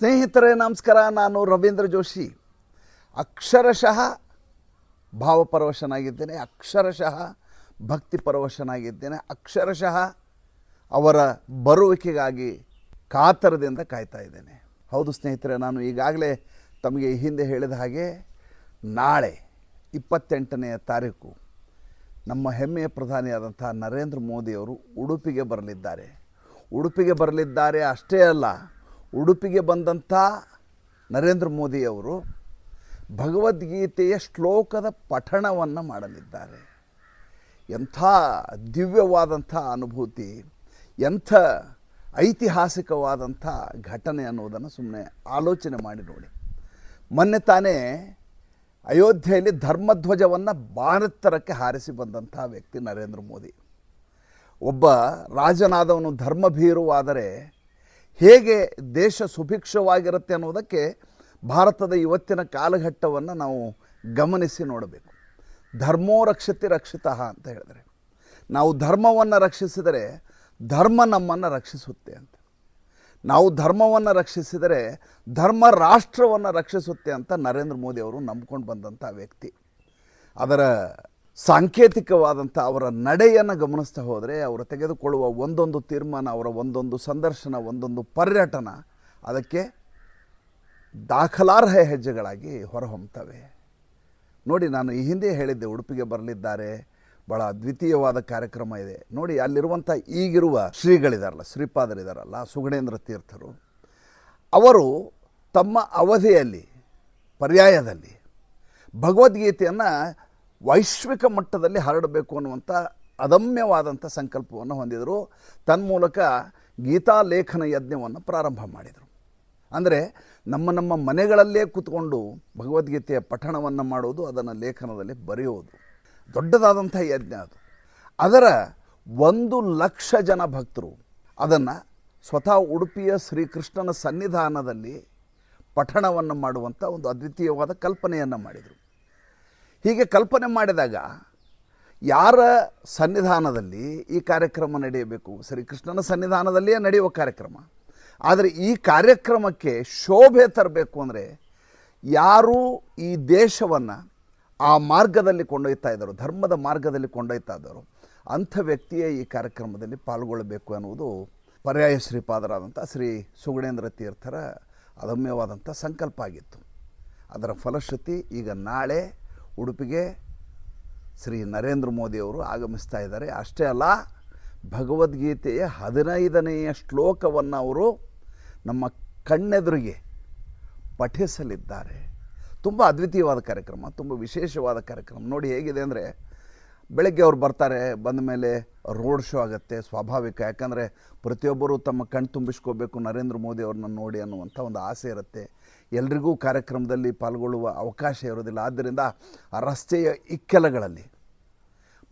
ಸ್ನೇಹಿತರೇ, ನಮಸ್ಕಾರ. ನಾನು ರವೀಂದ್ರ ಜೋಶಿ. ಅಕ್ಷರಶಃ ಭಾವಪರವಶನಾಗಿದ್ದೇನೆ. ಅಕ್ಷರಶಃ ಭಕ್ತಿ ಪರವಶನಾಗಿದ್ದೇನೆ ಅಕ್ಷರಶಃ ಅವರ ಬರುವಿಕೆಗಾಗಿ ಕಾತರದಿಂದ ಕಾಯ್ತಾ ಇದ್ದೇನೆ. ಹೌದು ಸ್ನೇಹಿತರೆ, ನಾನು ಈಗಾಗಲೇ ತಮಗೆ ಹಿಂದೆ ಹೇಳಿದ ಹಾಗೆ ನಾಳೆ ಇಪ್ಪತ್ತೆಂಟನೆಯ ತಾರೀಕು ನಮ್ಮ ಹೆಮ್ಮೆಯ ಪ್ರಧಾನಿಯಾದಂಥ ನರೇಂದ್ರ ಮೋದಿಯವರು ಉಡುಪಿಗೆ ಬರಲಿದ್ದಾರೆ. ಉಡುಪಿಗೆ ಬರಲಿದ್ದಾರೆ ಅಷ್ಟೇ ಅಲ್ಲ ಉಡುಪಿಗೆ ಬಂದಂಥ ನರೇಂದ್ರ ಮೋದಿಯವರು ಭಗವದ್ಗೀತೆಯ ಶ್ಲೋಕದ ಪಠಣವನ್ನು ಮಾಡಲಿದ್ದಾರೆ. ಎಂಥ ದಿವ್ಯವಾದಂಥ ಅನುಭೂತಿ, ಎಂಥ ಐತಿಹಾಸಿಕವಾದಂಥ ಘಟನೆ ಅನ್ನೋದನ್ನು ಸುಮ್ಮನೆ ಆಲೋಚನೆ ಮಾಡಿ ನೋಡಿ. ಮೊನ್ನೆ ತಾನೇ ಅಯೋಧ್ಯೆಯಲ್ಲಿ ಧರ್ಮಧ್ವಜವನ್ನು ಭಾರತರಕ್ಕೆ ಹಾರಿಸಿ ಬಂದಂಥ ವ್ಯಕ್ತಿ ನರೇಂದ್ರ ಮೋದಿ. ಒಬ್ಬ ರಾಜನಾದವನು ಧರ್ಮಭೀರುವಾದರೆ ಹೇಗೆ ದೇಶ ಸುಭಿಕ್ಷವಾಗಿರುತ್ತೆ ಅನ್ನೋದಕ್ಕೆ ಭಾರತದ ಇವತ್ತಿನ ಕಾಲಘಟ್ಟವನ್ನು ನಾವು ಗಮನಿಸಿ ನೋಡಬೇಕು. ಧರ್ಮೋ ರಕ್ಷತಿ ರಕ್ಷಿತಃ ಅಂತ ಹೇಳಿದ್ರೆ, ನಾವು ಧರ್ಮವನ್ನು ರಕ್ಷಿಸಿದರೆ ಧರ್ಮ ನಮ್ಮನ್ನು ರಕ್ಷಿಸುತ್ತೆ ಅಂತ. ನಾವು ಧರ್ಮವನ್ನು ರಕ್ಷಿಸಿದರೆ ಧರ್ಮ ರಾಷ್ಟ್ರವನ್ನು ರಕ್ಷಿಸುತ್ತೆ ಅಂತ ನರೇಂದ್ರ ಮೋದಿ ಅವರು ನಂಬ್ಕೊಂಡು ಬಂದಂಥ ವ್ಯಕ್ತಿ. ಅದರ ಸಾಂಕೇತಿಕವಾದಂಥ ಅವರ ನಡೆಯನ್ನು ಗಮನಿಸ್ತಾ ಹೋದರೆ ಅವರು ತೆಗೆದುಕೊಳ್ಳುವ ಒಂದೊಂದು ತೀರ್ಮಾನ, ಅವರ ಒಂದೊಂದು ಸಂದರ್ಶನ, ಒಂದೊಂದು ಪರ್ಯಟನ ಅದಕ್ಕೆ ದಾಖಲಾರ್ಹ ಹೆಜ್ಜೆಗಳಾಗಿ ಹೊರಹೊಮ್ಮತವೆ ನೋಡಿ, ನಾನು ಈ ಹಿಂದೆ ಹೇಳಿದ್ದೆ, ಉಡುಪಿಗೆ ಬರಲಿದ್ದಾರೆ ಭಾಳ ಅದ್ವಿತೀಯವಾದ ಕಾರ್ಯಕ್ರಮ ಇದೆ. ನೋಡಿ, ಅಲ್ಲಿರುವಂಥ ಈಗಿರುವ ಶ್ರೀಗಳಿದಾರಲ್ಲ, ಶ್ರೀಪಾದರಿದಾರಲ್ಲ, ಸುಗಣೇಂದ್ರ ತೀರ್ಥರು, ಅವರು ತಮ್ಮ ಅವಧಿಯಲ್ಲಿ, ಪರ್ಯಾಯದಲ್ಲಿ ಭಗವದ್ಗೀತೆಯನ್ನು ವೈಶ್ವಿಕ ಮಟ್ಟದಲ್ಲಿ ಹರಡಬೇಕು ಅನ್ನುವಂಥ ಅದಮ್ಯವಾದಂಥ ಸಂಕಲ್ಪವನ್ನು ಹೊಂದಿದರು. ತನ್ಮೂಲಕ ಗೀತಾ ಲೇಖನ ಯಜ್ಞವನ್ನು ಪ್ರಾರಂಭ ಮಾಡಿದರು. ಅಂದರೆ ನಮ್ಮ ನಮ್ಮ ಮನೆಗಳಲ್ಲೇ ಕೂತ್ಕೊಂಡು ಭಗವದ್ಗೀತೆಯ ಪಠಣವನ್ನು ಮಾಡೋದು, ಅದನ್ನು ಲೇಖನದಲ್ಲಿ ಬರೆಯೋದು. ದೊಡ್ಡದಾದಂಥ ಯಜ್ಞ ಅದು. ಅದರ ಒಂದು ಲಕ್ಷ ಜನ ಭಕ್ತರು ಅದನ್ನು ಸ್ವತಃ ಉಡುಪಿಯ ಶ್ರೀಕೃಷ್ಣನ ಸನ್ನಿಧಾನದಲ್ಲಿ ಪಠಣವನ್ನು ಮಾಡುವಂಥ ಒಂದು ಅದ್ವಿತೀಯವಾದ ಕಲ್ಪನೆಯನ್ನು ಮಾಡಿದರು. ಹೀಗೆ ಕಲ್ಪನೆ ಮಾಡಿದಾಗ ಯಾರ ಸನ್ನಿಧಾನದಲ್ಲಿ ಈ ಕಾರ್ಯಕ್ರಮ ನಡೆಯಬೇಕು? ಶ್ರೀಕೃಷ್ಣನ ಸನ್ನಿಧಾನದಲ್ಲಿಯೇ ನಡೆಯುವ ಕಾರ್ಯಕ್ರಮ. ಆದರೆ ಈ ಕಾರ್ಯಕ್ರಮಕ್ಕೆ ಶೋಭೆ ತರಬೇಕು ಅಂದರೆ ಯಾರು ಈ ದೇಶವನ್ನು ಆ ಮಾರ್ಗದಲ್ಲಿ ಕೊಂಡೊಯ್ತಾ ಇದ್ದರು, ಧರ್ಮದ ಮಾರ್ಗದಲ್ಲಿ ಕೊಂಡೊಯ್ತಾ ಇದ್ದರು, ಅಂಥ ವ್ಯಕ್ತಿಯೇ ಈ ಕಾರ್ಯಕ್ರಮದಲ್ಲಿ ಪಾಲ್ಗೊಳ್ಳಬೇಕು ಅನ್ನುವುದು ಪರ್ಯಾಯ ಶ್ರೀಪಾದರಾದಂಥ ಶ್ರೀ ಸುಗುಣೇಂದ್ರ ತೀರ್ಥರ ಅದಮ್ಯವಾದಂಥ ಸಂಕಲ್ಪ ಆಗಿತ್ತು. ಅದರ ಫಲಶ್ರುತಿ ಈಗ ನಾಳೆ ಉಡುಪಿಗೆ ಶ್ರೀ ನರೇಂದ್ರ ಮೋದಿಯವರು ಆಗಮಿಸ್ತಾ ಇದ್ದಾರೆ. ಅಷ್ಟೇ ಅಲ್ಲ, ಭಗವದ್ಗೀತೆಯ ಹದಿನೈದನೆಯ ಶ್ಲೋಕವನ್ನು ಅವರು ನಮ್ಮ ಕಣ್ಣೆದುರಿಗೆ ಪಠಿಸಲಿದ್ದಾರೆ. ತುಂಬ ಅದ್ವಿತೀಯವಾದ ಕಾರ್ಯಕ್ರಮ, ತುಂಬ ವಿಶೇಷವಾದ ಕಾರ್ಯಕ್ರಮ. ನೋಡಿ ಹೇಗಿದೆ ಅಂದರೆ ಬೆಳಗ್ಗೆ ಅವ್ರು ಬರ್ತಾರೆ, ಬಂದ ಮೇಲೆ ರೋಡ್ ಶೋ ಆಗುತ್ತೆ, ಸ್ವಾಭಾವಿಕ. ಯಾಕಂದರೆ ಪ್ರತಿಯೊಬ್ಬರು ತಮ್ಮ ಕಣ್ಣು ತುಂಬಿಸ್ಕೋಬೇಕು ನರೇಂದ್ರ ಮೋದಿ ಅವ್ರನ್ನ ನೋಡಿ ಅನ್ನುವಂಥ ಒಂದು ಆಸೆ ಇರುತ್ತೆ. ಎಲ್ರಿಗೂ ಕಾರ್ಯಕ್ರಮದಲ್ಲಿ ಪಾಲ್ಗೊಳ್ಳುವ ಅವಕಾಶ ಇರೋದಿಲ್ಲ. ಆದ್ದರಿಂದ ರಸ್ತೆಯ ಇಕ್ಕೆಲಗಳಲ್ಲಿ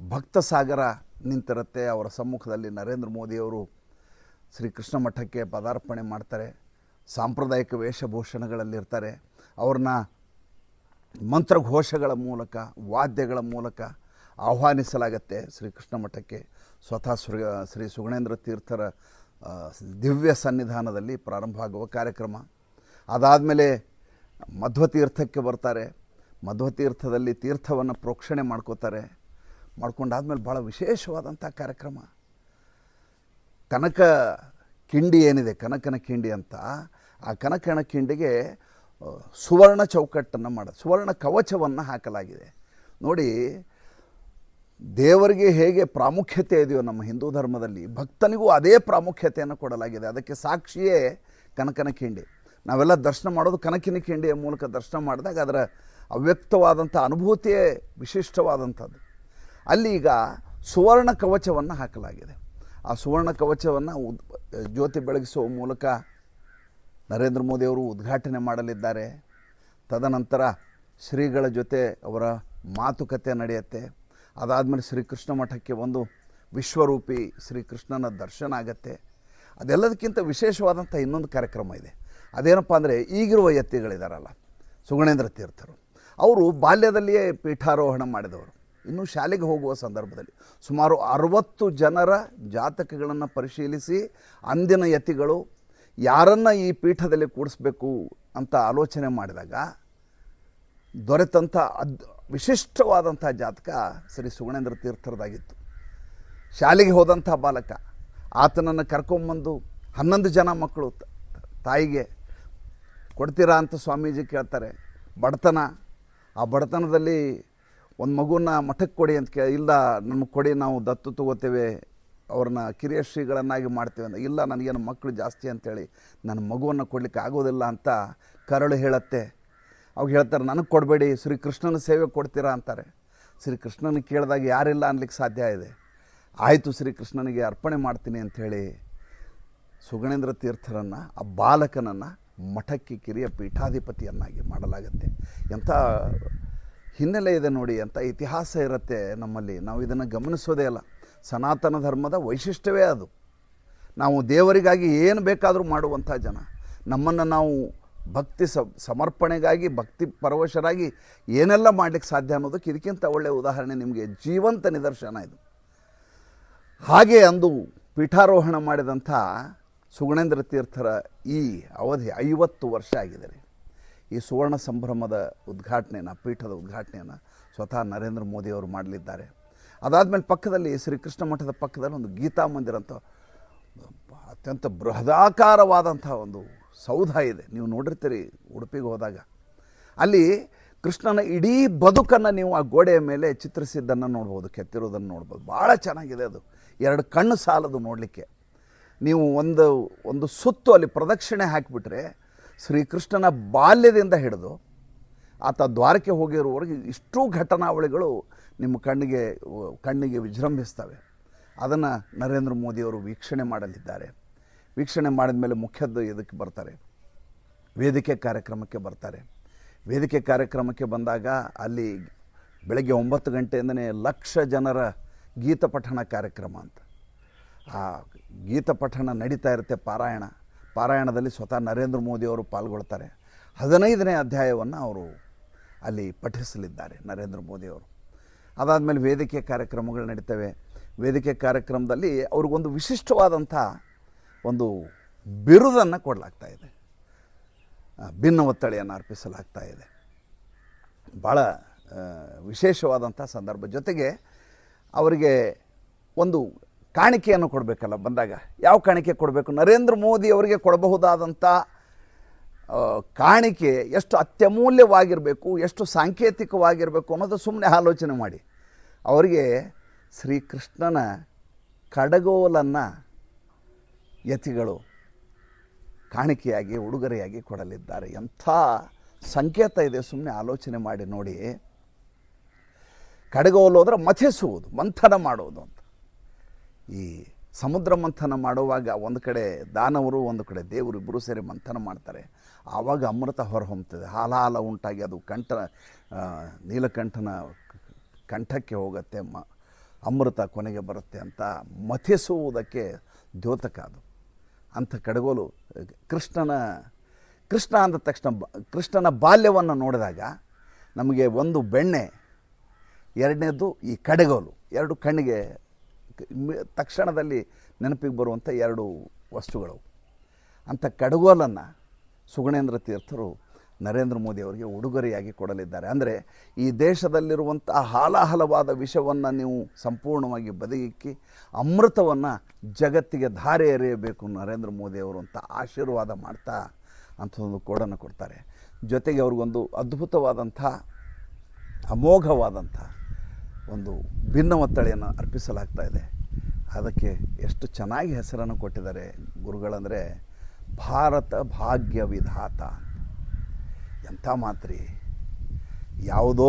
ಭಕ್ತ ಸಾಗರ ನಿಂತಿರುತ್ತೆ. ಅವರ ಸಮ್ಮುಖದಲ್ಲಿ ನರೇಂದ್ರ ಮೋದಿಯವರು ಶ್ರೀಕೃಷ್ಣ ಮಠಕ್ಕೆ ಪದಾರ್ಪಣೆ ಮಾಡ್ತಾರೆ. ಸಾಂಪ್ರದಾಯಿಕ ವೇಷಭೂಷಣಗಳಲ್ಲಿರ್ತಾರೆ ಅವ್ರನ್ನ ಮಂತ್ರಘೋಷಗಳ ಮೂಲಕ, ವಾದ್ಯಗಳ ಮೂಲಕ ಆಹ್ವಾನಿಸಲಾಗತ್ತೆ ಶ್ರೀಕೃಷ್ಣ ಮಠಕ್ಕೆ. ಸ್ವತಃ ಶ್ರೀ ಸುಗುಣೇಂದ್ರ ತೀರ್ಥರ ದಿವ್ಯ ಸನ್ನಿಧಾನದಲ್ಲಿ ಪ್ರಾರಂಭ ಆಗುವ ಕಾರ್ಯಕ್ರಮ. ಅದಾದಮೇಲೆ ಮಧ್ವತೀರ್ಥಕ್ಕೆ ಬರ್ತಾರೆ. ಮಧ್ವತೀರ್ಥದಲ್ಲಿ ತೀರ್ಥವನ್ನು ಪ್ರೋಕ್ಷಣೆ ಮಾಡ್ಕೋತಾರೆ. ಮಾಡ್ಕೊಂಡಾದ್ಮೇಲೆ ಭಾಳ ವಿಶೇಷವಾದಂಥ ಕಾರ್ಯಕ್ರಮ. ಕನಕ ಕಿಂಡಿ ಏನಿದೆ, ಕನಕನ ಕಿಂಡಿ ಅಂತ, ಆ ಕನಕನ ಕಿಂಡಿಗೆ ಸುವರ್ಣ ಚೌಕಟ್ಟನ್ನು ಮಾಡ, ಸುವರ್ಣ ಕವಚವನ್ನು ಹಾಕಲಾಗಿದೆ. ನೋಡಿ ದೇವರಿಗೆ ಹೇಗೆ ಪ್ರಾಮುಖ್ಯತೆ ಇದೆಯೋ ನಮ್ಮ ಹಿಂದೂ ಧರ್ಮದಲ್ಲಿ ಭಕ್ತನಿಗೂ ಅದೇ ಪ್ರಾಮುಖ್ಯತೆಯನ್ನು ಕೊಡಲಾಗಿದೆ. ಅದಕ್ಕೆ ಸಾಕ್ಷಿಯೇ ಕನಕನ ಕಿಂಡಿ ನಾವೆಲ್ಲ ದರ್ಶನ ಮಾಡೋದು ಕನಕಿನ ಕಿಂಡಿಯ ಮೂಲಕ ದರ್ಶನ ಮಾಡಿದಾಗ ಅದರ ಅವ್ಯಕ್ತವಾದಂಥ ಅನುಭೂತಿಯೇ ವಿಶಿಷ್ಟವಾದಂಥದ್ದು. ಅಲ್ಲಿ ಈಗ ಸುವರ್ಣ ಕವಚವನ್ನು ಹಾಕಲಾಗಿದೆ. ಆ ಸುವರ್ಣ ಕವಚವನ್ನು ಉದ್, ಜ್ಯೋತಿ ಬೆಳಗಿಸುವ ಮೂಲಕ ನರೇಂದ್ರ ಮೋದಿಯವರು ಉದ್ಘಾಟನೆ ಮಾಡಲಿದ್ದಾರೆ. ತದನಂತರ ಶ್ರೀಗಳ ಜೊತೆ ಅವರ ಮಾತುಕತೆ ನಡೆಯುತ್ತೆ. ಅದಾದಮೇಲೆ ಶ್ರೀಕೃಷ್ಣ ಮಠಕ್ಕೆ ಒಂದು ವಿಶ್ವರೂಪಿ ಶ್ರೀಕೃಷ್ಣನ ದರ್ಶನ ಆಗತ್ತೆ. ಅದೆಲ್ಲದಕ್ಕಿಂತ ವಿಶೇಷವಾದಂಥ ಇನ್ನೊಂದು ಕಾರ್ಯಕ್ರಮ ಇದೆ. ಅದೇನಪ್ಪ ಅಂದರೆ ಈಗಿರುವ ಯತಿಗಳಿದಾರಲ್ಲ, ಸುಗಣೇಂದ್ರ ತೀರ್ಥರು. ಅವರು ಬಾಲ್ಯದಲ್ಲಿಯೇ ಪೀಠಾರೋಹಣ ಮಾಡಿದವರು. ಇನ್ನು ಶಾಲೆಗೆ ಹೋಗುವ ಸಂದರ್ಭದಲ್ಲಿ ಸುಮಾರು ಅರವತ್ತು ಜನರ ಜಾತಕಗಳನ್ನು ಪರಿಶೀಲಿಸಿ ಅಂದಿನ ಯತಿಗಳು ಯಾರನ್ನು ಈ ಪೀಠದಲ್ಲಿ ಕೂಡಿಸ್ಬೇಕು ಅಂತ ಆಲೋಚನೆ ಮಾಡಿದಾಗ ದೊರೆತಂಥ ಅದ್ ವಿಶಿಷ್ಟವಾದಂಥ ಜಾತಕ ಶ್ರೀ ಸುಗುಣೇಂದ್ರ ತೀರ್ಥರದಾಗಿತ್ತು. ಶಾಲೆಗೆ ಹೋದಂಥ ಬಾಲಕ, ಆತನನ್ನು ಕರ್ಕೊಂಬಂದು ಹನ್ನೊಂದು ಜನ ಮಕ್ಕಳು ತಾಯಿಗೆ ಕೊಡ್ತೀರಾ ಅಂತ ಸ್ವಾಮೀಜಿ ಕೇಳ್ತಾರೆ. ಬಡತನ, ಆ ಬಡತನದಲ್ಲಿ ಒಂದು ಮಗುನ ಮಠಕ್ಕೆ ಕೊಡಿ ಅಂತ ಕೇಳಿ, ಇಲ್ಲ ನಮಗೆ ಕೊಡಿ, ನಾವು ದತ್ತು ತಗೋತೇವೆ, ಅವ್ರನ್ನ ಕಿರಿಯ ಶ್ರೀಗಳನ್ನಾಗಿ ಮಾಡ್ತೇವೆ ಅಂತ, ಇಲ್ಲ ನನಗೇನು ಮಕ್ಕಳು ಜಾಸ್ತಿ ಅಂತೇಳಿ ನನ್ನ ಮಗುವನ್ನು ಕೊಡಲಿಕ್ಕೆ ಆಗೋದಿಲ್ಲ ಅಂತ ಕರಳು ಹೇಳತ್ತೆ. ಅವಾಗ ಹೇಳ್ತಾರೆ, ನನಗೆ ಕೊಡಬೇಡಿ, ಶ್ರೀಕೃಷ್ಣನ ಸೇವೆ ಕೊಡ್ತೀರಾ ಅಂತಾರೆ. ಶ್ರೀಕೃಷ್ಣನ ಕೇಳಿದಾಗ ಯಾರಿಲ್ಲ ಅನ್ಲಿಕ್ಕೆ ಸಾಧ್ಯ ಇದೆ. ಆಯಿತು ಶ್ರೀಕೃಷ್ಣನಿಗೆ ಅರ್ಪಣೆ ಮಾಡ್ತೀನಿ ಅಂಥೇಳಿ ಸುಗಣೇಂದ್ರ ತೀರ್ಥರನ್ನು, ಆ ಬಾಲಕನನ್ನು ಮಠಕ್ಕೆ ಕಿರಿಯ ಪೀಠಾಧಿಪತಿಯನ್ನಾಗಿ ಮಾಡಲಾಗುತ್ತೆ. ಎಂಥ ಹಿನ್ನೆಲೆ ಇದೆ ನೋಡಿ ಅಂತ ಇತಿಹಾಸ ಇರುತ್ತೆ ನಮ್ಮಲ್ಲಿ. ನಾವು ಇದನ್ನು ಗಮನಿಸೋದೇ ಅಲ್ಲ ಸನಾತನ ಧರ್ಮದ ವೈಶಿಷ್ಟ್ಯವೇ ಅದು. ನಾವು ದೇವರಿಗಾಗಿ ಏನು ಬೇಕಾದರೂ ಮಾಡುವಂಥ ಜನ. ನಮ್ಮನ್ನು ನಾವು ಭಕ್ತಿ ಸಮರ್ಪಣೆಗಾಗಿ, ಭಕ್ತಿ ಪರವಶರಾಗಿ ಏನೆಲ್ಲ ಮಾಡಲಿಕ್ಕೆ ಸಾಧ್ಯ ಅನ್ನೋದಕ್ಕೆ ಇದಕ್ಕಿಂತ ಒಳ್ಳೆಯ ಉದಾಹರಣೆ ನಿಮಗೆ ಜೀವಂತ ನಿದರ್ಶನ ಇದು. ಹಾಗೆ ಅಂದು ಪೀಠಾರೋಹಣ ಮಾಡಿದಂಥ ಸುಗುಣೇಂದ್ರ ತೀರ್ಥರ ಈ ಅವಧಿ ಐವತ್ತು ವರ್ಷ ಆಗಿದೆ ರೀ. ಈ ಸುವರ್ಣ ಸಂಭ್ರಮದ ಉದ್ಘಾಟನೆಯನ್ನು, ಪೀಠದ ಉದ್ಘಾಟನೆಯನ್ನು ಸ್ವತಃ ನರೇಂದ್ರ ಮೋದಿಯವರು ಮಾಡಲಿದ್ದಾರೆ. ಅದಾದಮೇಲೆ ಪಕ್ಕದಲ್ಲಿ ಶ್ರೀಕೃಷ್ಣ ಮಠದ ಪಕ್ಕದಲ್ಲಿ ಒಂದು ಗೀತಾ ಮಂದಿರ ಅಂತ, ಅತ್ಯಂತ ಬೃಹದಾಕಾರವಾದಂಥ ಒಂದು ಸೌಧ ಇದೆ. ನೀವು ನೋಡಿರ್ತೀರಿ ಉಡುಪಿಗೆ ಹೋದಾಗ. ಅಲ್ಲಿ ಕೃಷ್ಣನ ಇಡೀ ಬದುಕನ್ನು ನೀವು ಆ ಗೋಡೆಯ ಮೇಲೆ ಚಿತ್ರಿಸಿದ್ದನ್ನು ನೋಡ್ಬೋದು, ಕೆತ್ತಿರೋದನ್ನು ನೋಡ್ಬೋದು. ಭಾಳ ಚೆನ್ನಾಗಿದೆ ಅದು. ಎರಡು ಕಣ್ಣು ಸಾಲದು ನೋಡಲಿಕ್ಕೆ. ನೀವು ಒಂದು ಒಂದು ಸುತ್ತು ಅಲ್ಲಿ ಪ್ರದಕ್ಷಿಣೆ ಹಾಕಿಬಿಟ್ರೆ ಶ್ರೀಕೃಷ್ಣನ ಬಾಲ್ಯದಿಂದ ಹಿಡಿದು ಆತ ದ್ವಾರಕ್ಕೆ ಹೋಗಿರುವವರೆಗೆ ಇಷ್ಟು ಘಟನಾವಳಿಗಳು ನಿಮ್ಮ ಕಣ್ಣಿಗೆ ಕಣ್ಣಿಗೆ ವಿಜೃಂಭಿಸ್ತವೆ. ಅದನ್ನು ನರೇಂದ್ರ ಮೋದಿಯವರು ವೀಕ್ಷಣೆ ಮಾಡಲಿದ್ದಾರೆ. ವೀಕ್ಷಣೆ ಮಾಡಿದ ಮೇಲೆ ಮುಖ್ಯದ್ದು ಇದಕ್ಕೆ ಬರ್ತಾರೆ? ವೇದಿಕೆ ಕಾರ್ಯಕ್ರಮಕ್ಕೆ ಬರ್ತಾರೆ. ವೇದಿಕೆ ಕಾರ್ಯಕ್ರಮಕ್ಕೆ ಬಂದಾಗ ಅಲ್ಲಿ ಬೆಳಗ್ಗೆ ಒಂಬತ್ತು ಗಂಟೆಯಿಂದನೇ ಲಕ್ಷ ಜನರ ಗೀತ ಪಠಣ ಕಾರ್ಯಕ್ರಮ ಅಂತ. ಆ ಗೀತ ಪಠಣ ನಡೀತಾ ಇರುತ್ತೆ ಪಾರಾಯಣ. ಪಾರಾಯಣದಲ್ಲಿ ಸ್ವತಃ ನರೇಂದ್ರ ಮೋದಿಯವರು ಪಾಲ್ಗೊಳ್ತಾರೆ. ಹದಿನೈದನೇ ಅಧ್ಯಾಯವನ್ನು ಅವರು ಅಲ್ಲಿ ಪಠಿಸಲಿದ್ದಾರೆ ನರೇಂದ್ರ ಮೋದಿಯವರು ಅದಾದಮೇಲೆ ವೇದಿಕೆ ಕಾರ್ಯಕ್ರಮಗಳು ನಡೀತವೆ. ವೇದಿಕೆ ಕಾರ್ಯಕ್ರಮದಲ್ಲಿ ಅವ್ರಿಗೊಂದು ವಿಶಿಷ್ಟವಾದಂಥ ಒಂದು ಬಿರುದನ್ನು ಕೊಡಲಾಗ್ತಾ ಇದೆ. ಭಿನ್ನ ಒತ್ತಳೆಯನ್ನು ಅರ್ಪಿಸಲಾಗ್ತಾ ಇದೆ. ಭಾಳ ವಿಶೇಷವಾದಂಥ ಸಂದರ್ಭ. ಜೊತೆಗೆ ಅವರಿಗೆ ಒಂದು ಕಾಣಿಕೆಯನ್ನು ಕೊಡಬೇಕಲ್ಲ, ಬಂದಾಗ. ಯಾವ ಕಾಣಿಕೆ ಕೊಡಬೇಕು? ನರೇಂದ್ರ ಮೋದಿ ಅವರಿಗೆ ಕೊಡಬಹುದಾದಂಥ ಕಾಣಿಕೆ ಎಷ್ಟು ಅತ್ಯಮೂಲ್ಯವಾಗಿರಬೇಕು, ಎಷ್ಟು ಸಾಂಕೇತಿಕವಾಗಿರಬೇಕು ಅನ್ನೋದು ಸುಮ್ಮನೆ ಆಲೋಚನೆ ಮಾಡಿ. ಅವರಿಗೆ ಶ್ರೀಕೃಷ್ಣನ ಕಡಗೋಲನ್ನು ಯತಿಗಳು ಕಾಣಿಕೆಯಾಗಿ, ಉಡುಗೊರೆಯಾಗಿ ಕೊಡಲಿದ್ದಾರೆ. ಎಂಥ ಸಂಕೇತ ಇದೆ ಸುಮ್ಮನೆ ಆಲೋಚನೆ ಮಾಡಿ ನೋಡಿ. ಕಡೆಗೋಲು ಅಂದರೆ ಮಥಿಸುವುದು, ಮಂಥನ ಮಾಡುವುದು ಅಂತ. ಈ ಸಮುದ್ರ ಮಂಥನ ಮಾಡುವಾಗ ಒಂದು ಕಡೆ ದಾನವರು, ಒಂದು ಕಡೆ ದೇವರು ಇಬ್ಬರು ಸೇರಿ ಮಂಥನ ಮಾಡ್ತಾರೆ. ಆವಾಗ ಅಮೃತ ಹೊರಹೊಮ್ಮುತ್ತದೆ ಹಾಲ ಹಾಲ ಉಂಟಾಗಿ ಅದು ಕಂಠ ನೀಲಕಂಠನ ಕಂಠಕ್ಕೆ ಹೋಗುತ್ತೆ, ಮ, ಅಮೃತ ಕೊನೆಗೆ ಬರುತ್ತೆ ಅಂತ ಮಥಿಸುವುದಕ್ಕೆ ದ್ಯೋತಕ ಅದು. ಅಂಥ ಕಡಗೋಲು, ಕೃಷ್ಣನ, ಕೃಷ್ಣ ಅಂದ ತಕ್ಷಣ ಕೃಷ್ಣನ ಬಾಲ್ಯವನ್ನು ನೋಡಿದಾಗ ನಮಗೆ ಒಂದು ಬೆಣ್ಣೆ, ಎರಡನೇದು ಈ ಕಡೆಗೋಲು, ಎರಡು ಕಣ್ಣಿಗೆ ತಕ್ಷಣದಲ್ಲಿ ನೆನಪಿಗೆ ಬರುವಂಥ ಎರಡು ವಸ್ತುಗಳು. ಅಂಥ ಕಡಗೋಲನ್ನು ಸುಗುಣೇಂದ್ರ ತೀರ್ಥರು ನರೇಂದ್ರ ಮೋದಿ ಅವರಿಗೆ ಉಡುಗೊರೆಯಾಗಿ ಕೊಡಲಿದ್ದಾರೆ. ಅಂದರೆ ಈ ದೇಶದಲ್ಲಿರುವಂಥ ಹಾಲಾಹಲವಾದ ವಿಷವನ್ನು ನೀವು ಸಂಪೂರ್ಣವಾಗಿ ಬದಿಗಿಕ್ಕಿ ಅಮೃತವನ್ನು ಜಗತ್ತಿಗೆ ಧಾರೆ ಎರೆಯಬೇಕು ನರೇಂದ್ರ ಮೋದಿ ಅವರು ಅಂತ ಆಶೀರ್ವಾದ ಮಾಡ್ತಾ ಅಂಥದ್ದೊಂದು ಕೋಡನ್ನು ಕೊಡ್ತಾರೆ. ಜೊತೆಗೆ ಅವ್ರಿಗೊಂದು ಅದ್ಭುತವಾದಂಥ, ಅಮೋಘವಾದಂಥ ಒಂದು ಭಿನ್ನ ಒತ್ತಳೆಯನ್ನು ಅರ್ಪಿಸಲಾಗ್ತಾ ಇದೆ. ಅದಕ್ಕೆ ಎಷ್ಟು ಚೆನ್ನಾಗಿ ಹೆಸರನ್ನು ಕೊಟ್ಟಿದ್ದಾರೆ ಗುರುಗಳಂದರೆ, ಭಾರತ ಭಾಗ್ಯ ವಿಧಾತ ಎಂಥ ಮಾತ್ರಿ? ಯಾವುದೋ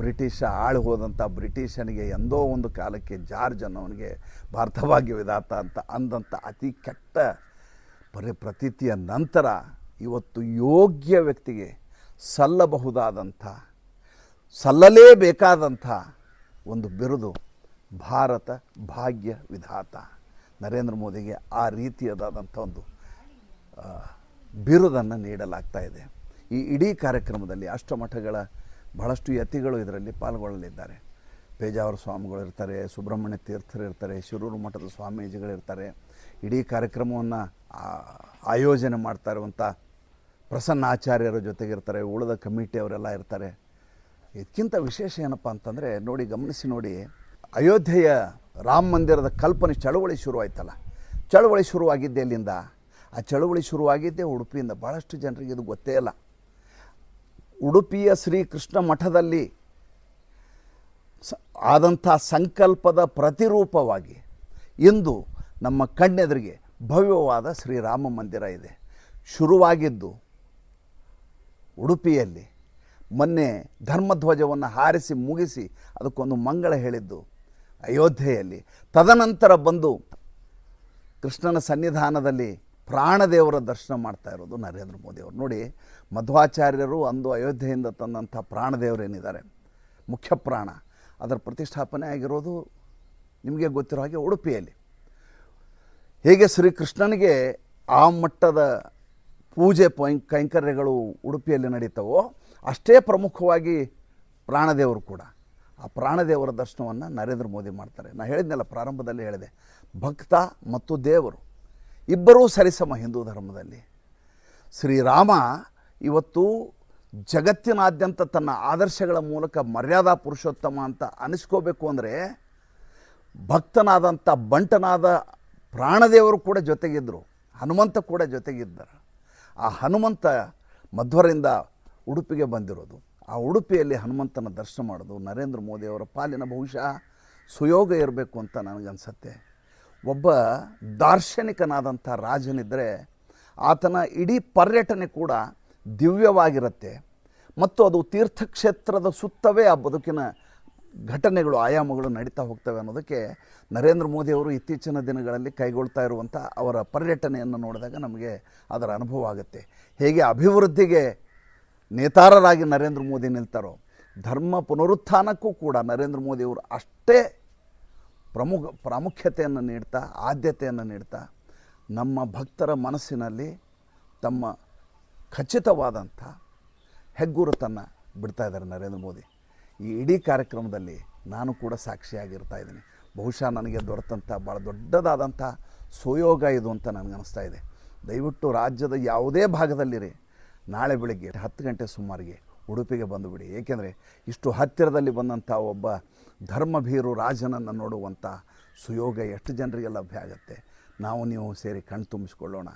ಬ್ರಿಟಿಷ ಆಳು ಹೋದಂಥ ಬ್ರಿಟಿಷನಿಗೆ ಎಂದೋ ಒಂದು ಕಾಲಕ್ಕೆ ಜಾರ್ಜ್ ಅನ್ನೋವನಿಗೆ ಭಾರತ ಭಾಗ್ಯ ವಿಧಾತ ಅಂತ ಅಂದಂಥ ಅತಿ ಕೆಟ್ಟ ಪರಿ, ಪ್ರತೀತಿಯ ನಂತರ ಇವತ್ತು ಯೋಗ್ಯ ವ್ಯಕ್ತಿಗೆ ಸಲ್ಲಬಹುದಾದಂಥ, ಸಲ್ಲಲೇಬೇಕಾದಂಥ ಒಂದು ಬಿರುದು ಭಾರತ ಭಾಗ್ಯ ವಿಧಾತ. ನರೇಂದ್ರ ಮೋದಿಗೆ ಆ ರೀತಿಯದಾದಂಥ ಒಂದು ಬಿರುದನ್ನು ನೀಡಲಾಗ್ತಾ ಇದೆ. ಈ ಇಡೀ ಕಾರ್ಯಕ್ರಮದಲ್ಲಿ ಅಷ್ಟಮಠಗಳ ಬಹಳಷ್ಟು ಯತಿಗಳು ಇದರಲ್ಲಿ ಪಾಲ್ಗೊಳ್ಳಲಿದ್ದಾರೆ. ಪೇಜಾವರ ಸ್ವಾಮಿಗಳು ಇರ್ತಾರೆ, ಸುಬ್ರಹ್ಮಣ್ಯ ತೀರ್ಥರು ಇರ್ತಾರೆ, ಶಿರೂರು ಮಠದ ಸ್ವಾಮೀಜಿಗಳಿರ್ತಾರೆ ಇಡೀ ಕಾರ್ಯಕ್ರಮವನ್ನು ಆಯೋಜನೆ ಮಾಡ್ತಾ ಇರುವಂಥ ಪ್ರಸನ್ನ ಆಚಾರ್ಯರ ಜೊತೆಗಿರ್ತಾರೆ ಉಳಿದ ಕಮಿಟಿಯವರೆಲ್ಲ ಇರ್ತಾರೆ. ಇದಕ್ಕಿಂತ ವಿಶೇಷ ಏನಪ್ಪ ಅಂತಂದರೆ, ನೋಡಿ ಗಮನಿಸಿ ನೋಡಿ, ಅಯೋಧ್ಯೆಯ ರಾಮ ಮಂದಿರದ ಕಲ್ಪನೆ ಚಳುವಳಿ ಶುರುವಾಯ್ತಲ್ಲ. ಚಳುವಳಿ ಶುರುವಾಗಿದ್ದೆ ಎಲ್ಲಿಂದ ಆ ಚಳುವಳಿ ಶುರುವಾಗಿದ್ದೇ ಉಡುಪಿಯಿಂದ. ಭಾಳಷ್ಟು ಜನರಿಗೆ ಇದು ಗೊತ್ತೇ ಇಲ್ಲ. ಉಡುಪಿಯ ಶ್ರೀಕೃಷ್ಣ ಮಠದಲ್ಲಿ ಆದಂಥ ಸಂಕಲ್ಪದ ಪ್ರತಿರೂಪವಾಗಿ ಇಂದು ನಮ್ಮ ಕಣ್ಣೆದುರಿಗೆ ಭವ್ಯವಾದ ಶ್ರೀರಾಮ ಮಂದಿರ ಇದೆ. ಶುರುವಾಗಿದ್ದು ಉಡುಪಿಯಲ್ಲಿ ಮೊನ್ನೆ ಧರ್ಮಧ್ವಜವನ್ನು ಹಾರಿಸಿ ಮುಗಿಸಿ ಅದಕ್ಕೊಂದು ಮಂಗಳ ಹೇಳಿದ್ದು ಅಯೋಧ್ಯೆಯಲ್ಲಿ. ತದನಂತರ ಬಂದು ಕೃಷ್ಣನ ಸನ್ನಿಧಾನದಲ್ಲಿ ಪ್ರಾಣದೇವರ ದರ್ಶನ ಮಾಡ್ತಾ ಇರೋದು ನರೇಂದ್ರ ಮೋದಿಯವರು ನೋಡಿ ಮಧ್ವಾಚಾರ್ಯರು ಅಂದು ಅಯೋಧ್ಯೆಯಿಂದ ತಂದಂಥ ಪ್ರಾಣದೇವರೇನಿದ್ದಾರೆ? ಮುಖ್ಯ ಪ್ರಾಣ. ಅದರ ಪ್ರತಿಷ್ಠಾಪನೆ ಆಗಿರೋದು ನಿಮಗೆ ಗೊತ್ತಿರೋ ಹಾಗೆ ಉಡುಪಿಯಲ್ಲಿ. ಹೇಗೆ ಶ್ರೀಕೃಷ್ಣನಿಗೆ ಆ ಮಟ್ಟದ ಪೂಜೆ ಕೈಂಕರ್ಯಗಳು ಉಡುಪಿಯಲ್ಲಿ ನಡೀತವೋ, ಅಷ್ಟೇ ಪ್ರಮುಖವಾಗಿ ಪ್ರಾಣದೇವರು ಕೂಡ. ಆ ಪ್ರಾಣದೇವರ ದರ್ಶನವನ್ನು ನರೇಂದ್ರ ಮೋದಿ ಮಾಡ್ತಾರೆ. ನಾನು ಹೇಳಿದ್ನಲ್ಲ ಪ್ರಾರಂಭದಲ್ಲಿ ಹೇಳಿದೆ. ಭಕ್ತ ಮತ್ತು ದೇವರು. ಇಬ್ಬರೂ ಸರಿಸಮ ಹಿಂದೂ ಧರ್ಮದಲ್ಲಿ. ಶ್ರೀರಾಮ ಇವತ್ತು ಜಗತ್ತಿನಾದ್ಯಂತ ತನ್ನ ಆದರ್ಶಗಳ ಮೂಲಕ ಮರ್ಯಾದಾ ಪುರುಷೋತ್ತಮ ಅಂತ ಅನಿಸ್ಕೋಬೇಕು ಅಂದರೆ ಭಕ್ತನಾದಂಥ ಬಂಟನಾದ ಪ್ರಾಣದೇವರು ಕೂಡ ಜೊತೆಗಿದ್ದರು ಹನುಮಂತ ಕೂಡ ಜೊತೆಗಿದ್ದರು. ಆ ಹನುಮಂತ ಮಧ್ವರಿಂದ ಉಡುಪಿಗೆ ಬಂದಿರೋದು. ಆ ಉಡುಪಿಯಲ್ಲಿ ಹನುಮಂತನ ದರ್ಶನ ಮಾಡೋದು, ನರೇಂದ್ರ ಮೋದಿಯವರ ಪಾಲಿನ ಬಹುಶಃ ಸುಯೋಗ ಇರಬೇಕು ಅಂತ ನನಗನ್ಸತ್ತೆ. ಒಬ್ಬ ದಾರ್ಶನಿಕನಾದಂಥ ರಾಜನಿದ್ದರೆ ಆತನ ಇಡೀ ಪರ್ಯಟನೆ ಕೂಡ ದಿವ್ಯವಾಗಿರುತ್ತೆ. ಮತ್ತು ಅದು ತೀರ್ಥಕ್ಷೇತ್ರದ ಸುತ್ತವೇ ಆ ಬದುಕಿನ ಘಟನೆಗಳು, ಆಯಾಮಗಳು ನಡೀತಾ ಹೋಗ್ತವೆ ಅನ್ನೋದಕ್ಕೆ ನರೇಂದ್ರ ಮೋದಿಯವರು ಇತ್ತೀಚಿನ ದಿನಗಳಲ್ಲಿ ಕೈಗೊಳ್ತಾ ಇರುವಂಥ ಅವರ ಪರ್ಯಟನೆಯನ್ನು ನೋಡಿದಾಗ ನಮಗೆ ಅದರ ಅನುಭವ ಆಗುತ್ತೆ. ಹೇಗೆ ಅಭಿವೃದ್ಧಿಗೆ ನೇತಾರರಾಗಿ ನರೇಂದ್ರ ಮೋದಿ ನಿಲ್ತಾರೋ, ಧರ್ಮ ಪುನರುತ್ಥಾನಕ್ಕೂ ಕೂಡ ನರೇಂದ್ರ ಮೋದಿಯವರು ಅಷ್ಟೇ ಪ್ರಮುಖ ಪ್ರಾಮುಖ್ಯತೆಯನ್ನು ನೀಡ್ತಾ, ಆದ್ಯತೆಯನ್ನು ನೀಡ್ತಾ, ನಮ್ಮ ಭಕ್ತರ ಮನಸ್ಸಿನಲ್ಲಿ ತಮ್ಮ ಖಚಿತವಾದಂಥ ಹೆಗ್ಗುರುತನ್ನು ಬಿಡ್ತಾ ಇದ್ದಾರೆ ನರೇಂದ್ರ ಮೋದಿ. ಈ ಇಡೀ ಕಾರ್ಯಕ್ರಮದಲ್ಲಿ ನಾನು ಕೂಡ ಸಾಕ್ಷಿಯಾಗಿರ್ತಾ ಇದ್ದೀನಿ. ಬಹುಶಃ ನನಗೆ ದೊರೆತಂಥ ಭಾಳ ದೊಡ್ಡದಾದಂಥ ಸುಯೋಗ ಇದು ಅಂತ ನನಗನ್ನಿಸ್ತಾ ಇದೆ. ದಯವಿಟ್ಟು ರಾಜ್ಯದ ಯಾವುದೇ ಭಾಗದಲ್ಲಿರಿ. ನಾಳೆ ಬೆಳಗ್ಗೆ ಹತ್ತು ಗಂಟೆ ಸುಮಾರಿಗೆ ಉಡುಪಿಗೆ ಬಂದುಬಿಡಿ. ಏಕೆಂದರೆ ಇಷ್ಟು ಹತ್ತಿರದಲ್ಲಿ ಬಂದಂಥ ಒಬ್ಬ ಧರ್ಮಭೀರು ರಾಜನನ್ನು ನೋಡುವಂಥ ಸುಯೋಗ ಎಷ್ಟು ಜನರಿಗೆ ಲಭ್ಯ ಆಗುತ್ತೆ? ನಾವು ನೀವು ಸೇರಿ ಕಣ್ತುಂಬಿಸ್ಕೊಳ್ಳೋಣ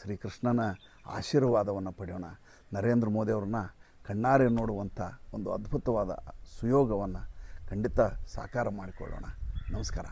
ಶ್ರೀಕೃಷ್ಣನ ಆಶೀರ್ವಾದವನ್ನು ಪಡೆಯೋಣ. ನರೇಂದ್ರ ಮೋದಿಯವ್ರನ್ನ ಕಣ್ಣಾರೆ ನೋಡುವಂಥ ಒಂದು ಅದ್ಭುತವಾದ ಸುಯೋಗವನ್ನು ಖಂಡಿತ ಸಾಕಾರ ಮಾಡಿಕೊಳ್ಳೋಣ. ನಮಸ್ಕಾರ.